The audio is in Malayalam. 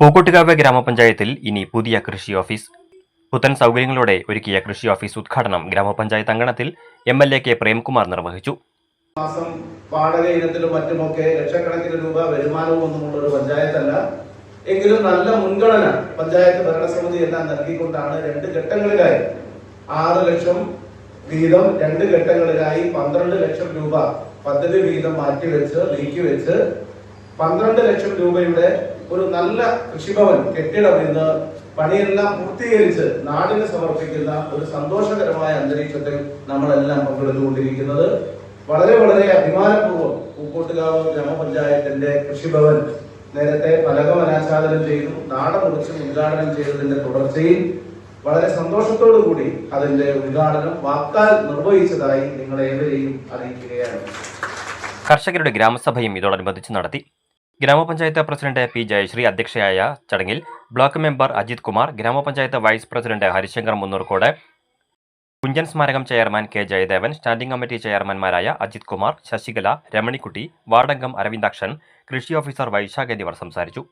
പൂക്കോട്ടുകാവ് ഗ്രാമപഞ്ചായത്തിൽ ഇനി പുതിയ കൃഷി ഓഫീസ്. പുത്തൻ സൗകര്യങ്ങളോടെ ഒരുക്കിയ കൃഷി ഓഫീസ് ഉദ്ഘാടനം ഗ്രാമപഞ്ചായത്ത് അങ്കണത്തിൽ M L A K Premkumar നിർവഹിച്ചു. മാസം വാടക ഇനത്തിലും മറ്റുമൊക്കെ ലക്ഷക്കണക്കിന് രൂപ വരുമാനവും ഒന്നുമുള്ള ഒരു പഞ്ചായത്തല്ല. എങ്കിലും നല്ല മുൻഗണന പഞ്ചായത്ത് ഭരണസമിതി എല്ലാം നൽകിക്കൊണ്ടാണ് രണ്ട് ഘട്ടങ്ങളിലായി. ആറ് ലക്ഷം വീതം രണ്ട് ഘട്ടങ്ങളിലായി പന്ത്രണ്ട് ലക്ഷം രൂപ പദ്ധതി വീതം മാറ്റിവെച്ച് നീക്കിവെച്ച് പന്ത്രണ്ട് ലക്ഷം രൂപയുടെ ഒരു നല്ല കൃഷിഭവൻ കെട്ടിടം ഇന്ന് പണിയെല്ലാം പൂർത്തീകരിച്ച് നാടിന് സമർപ്പിക്കുന്ന ഒരു സന്തോഷകരമായ അന്തരീക്ഷത്തിൽ നമ്മളെല്ലാം പങ്കെടുത്തുകൊണ്ടിരിക്കുന്നത് വളരെ വളരെ അഭിമാനപൂർവം പൂക്കോട്ടുകാവ് ഗ്രാമപഞ്ചായത്തിന്റെ കൃഷിഭവൻ നേരത്തെ ഫലകം അനാച്ഛാദനം ചെയ്തു നാടൻ മുറിച്ച് ഉദ്ഘാടനം ചെയ്തതിന്റെ തുടർച്ചയിൽ വളരെ സന്തോഷത്തോടു കൂടി അതിന്റെ ഉദ്ഘാടനം വാക്കാൽ നിർവഹിച്ചതായി നിങ്ങളേവരെയും അറിയിക്കുകയാണ്. കർഷകരുടെ ഗ്രാമസഭയും ഇതോടനുബന്ധിച്ച് നടത്തി. ഗ്രാമപഞ്ചായത്ത് പ്രസിഡന്റ് പി ജയശ്രീ അധ്യക്ഷയായ ചടങ്ങിൽ ബ്ലോക്ക് മെമ്പർ അജിത് കുമാർ ഗ്രാമപഞ്ചായത്ത് വൈസ് പ്രസിഡന്റ് ഹരിശങ്കർ മുന്നൂർക്കോട് കുഞ്ചൻ സ്മാരകം chairman K Jayadevan standing committee ചെയർമാൻമാരായ Ajith Kumar Sasikala Ramanikutty വാർഡംഗം അരവിന്ദാക്ഷൻ കൃഷി ഓഫീസർ വൈശാഖ് എന്നിവർ സംസാരിച്ചു.